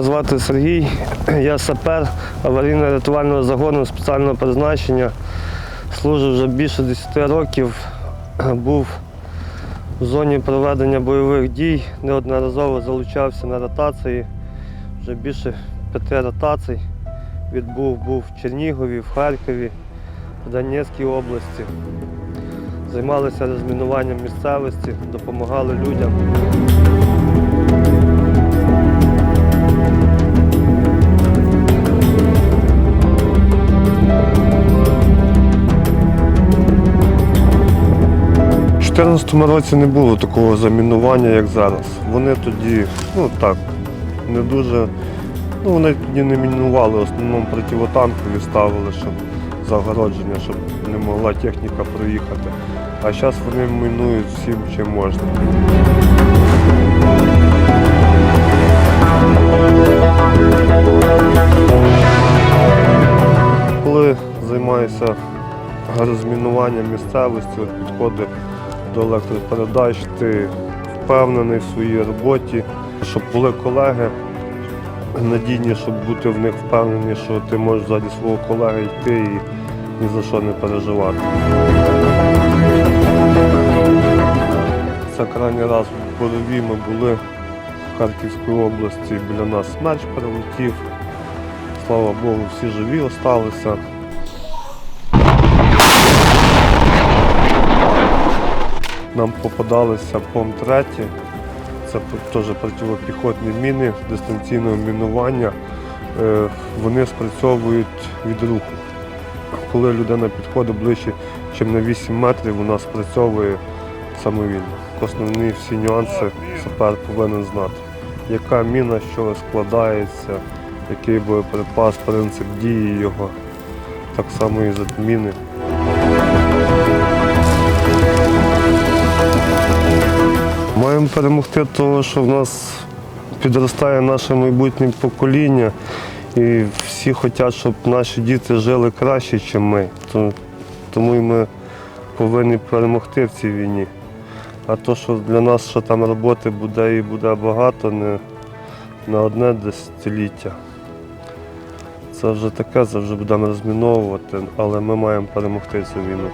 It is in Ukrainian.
Звати Сергій, я сапер аварійно-рятувального загону спеціального призначення. Служу вже більше 10 років. Був в зоні проведення бойових дій, неодноразово залучався на ротації. Вже більше п'яти ротацій. Відбув був в Чернігові, в Харкові, в Донецькій області. Займалися розмінуванням місцевості, допомагали людям. 2014 році не було такого замінування, як зараз. Вони тоді, ну так, не дуже. Ну, вони тоді не мінували, в основному противотанкові ставили, щоб загородження, щоб не могла техніка проїхати. А зараз вони мінують всім, чим можна. Коли займаюся розмінуванням місцевості, от підходи до електропередач, ти впевнений в своїй роботі, щоб були колеги надійні, щоб бути в них впевнені, що ти можеш ззаді свого колеги йти і ні за що не переживати. Це крайній раз в Борові ми були в Харківській області, біля нас смерч перелетів. Слава Богу, всі живі залишилися. Нам попадалися ПОМ-3, це теж протипіхотні міни дистанційного мінування. Е, Вони спрацьовують від руху. Коли людина підходить ближче, ніж на 8 метрів, вона спрацьовує самовільно. Основні всі нюанси сапер повинен знати. Яка міна, чого складається, який боєприпас, принцип дії його, так само і за Маємо перемогти того, що в нас підростає наше майбутнє покоління, і всі хочуть, щоб наші діти жили краще, ніж ми. Тому і ми повинні перемогти в цій війні. А то, що для нас що там роботи буде і буде багато, не на одне десятиліття. Це вже таке, це вже будемо розміновувати, але ми маємо перемогти цю війну.